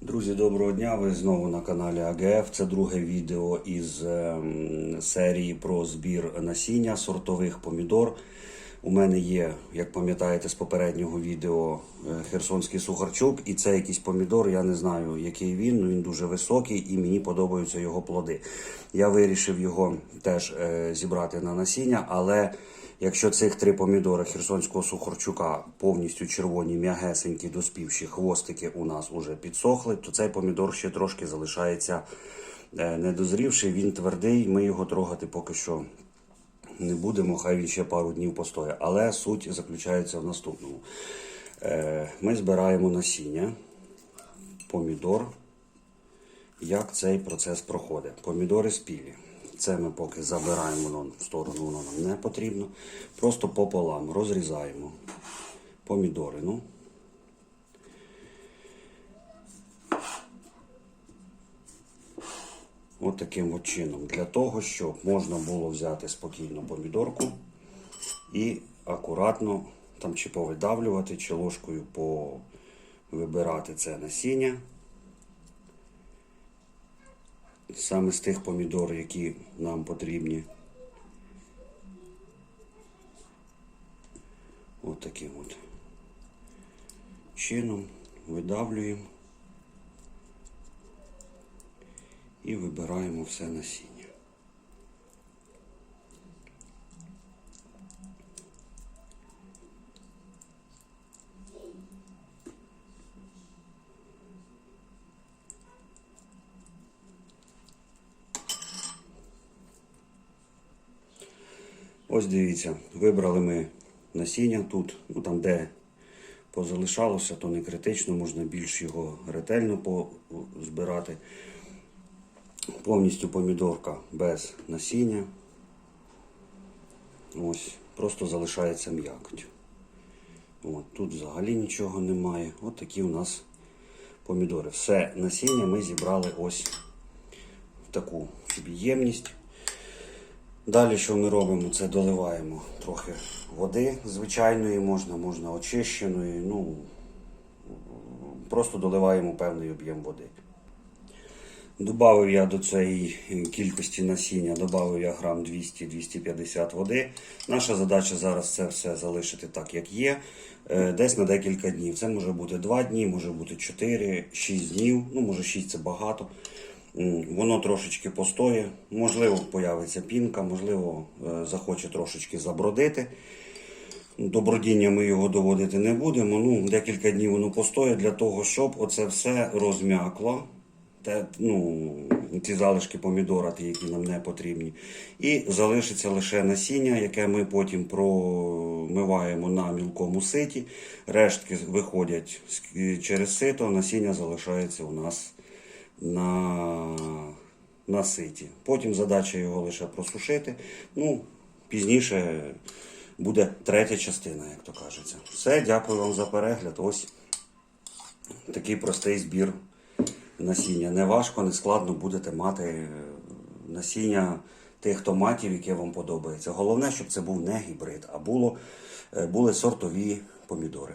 Друзі, доброго дня! Ви знову на каналі АГФ. Це друге відео із ем, серії про збір насіння сортових помідор. У мене є, як пам'ятаєте з попереднього відео, е, херсонський сухарчук, і це якийсь помідор. Я не знаю, який він. Ну він дуже високий і мені подобаються його плоди. Я вирішив його теж е, зібрати на насіння, але Якщо цих три помідори херсонського сухарчука повністю червоні, м'ягесенькі, доспівші хвостики у нас уже підсохли, то цей помідор ще трошки залишається е, недозрівший, він твердий, ми його трогати поки що не будемо, хай він ще пару днів постоє. Але суть заключається в наступному. Е, Ми збираємо насіння, помідор. Як цей процес проходить? Помідори спілі. Це ми поки забираємо в сторону, воно нам не потрібно. Просто пополам розрізаємо помідори. От таким от чином. Для того, щоб можна було взяти спокійно помідорку і акуратно там чи повидавлювати, чи ложкою повибирати це насіння. Саме з тих помідор, які нам потрібні. От таким от чином видавлюємо і вибираємо все насіння. Ось дивіться, вибрали ми насіння тут, ну там де позалишалося, то не критично, можна більш його ретельно збирати. Повністю помідорка без насіння. Ось, просто залишається м'якоть. От, тут взагалі нічого немає. От такі у нас помідори. Все насіння ми зібрали ось в таку ємність. Далі, що ми робимо, це доливаємо трохи води звичайної, можна, можна очищеної. Ну, просто доливаємо певний об'єм води. Добавив я до цієї кількості насіння, додав я грам 200-250 води. Наша задача зараз це все залишити так, як є, е, десь на декілька днів. Це може бути 2 дні, може бути 4-6 днів, ну може 6 це багато. Воно трошечки постоє, можливо, появиться пінка, можливо, е, захоче трошечки забродити. До бродіння ми його доводити не будемо. Ну, декілька днів воно постоє для того, щоб оце все розм'якло. Те, ну, ці залишки помідора, ті, які нам не потрібні. І залишиться лише насіння, яке ми потім промиваємо на мілкому ситі. Рештки виходять через сито, насіння залишається у нас на, на ситі. Потім задача його лише просушити. Ну, пізніше буде третя частина, як то кажеться. Все, дякую вам за перегляд. Ось такий простий збір насіння. Не важко, не складно будете мати е, насіння тих томатів, яке вам подобається. Головне, щоб це був не гібрид, а було, е, були сортові помідори.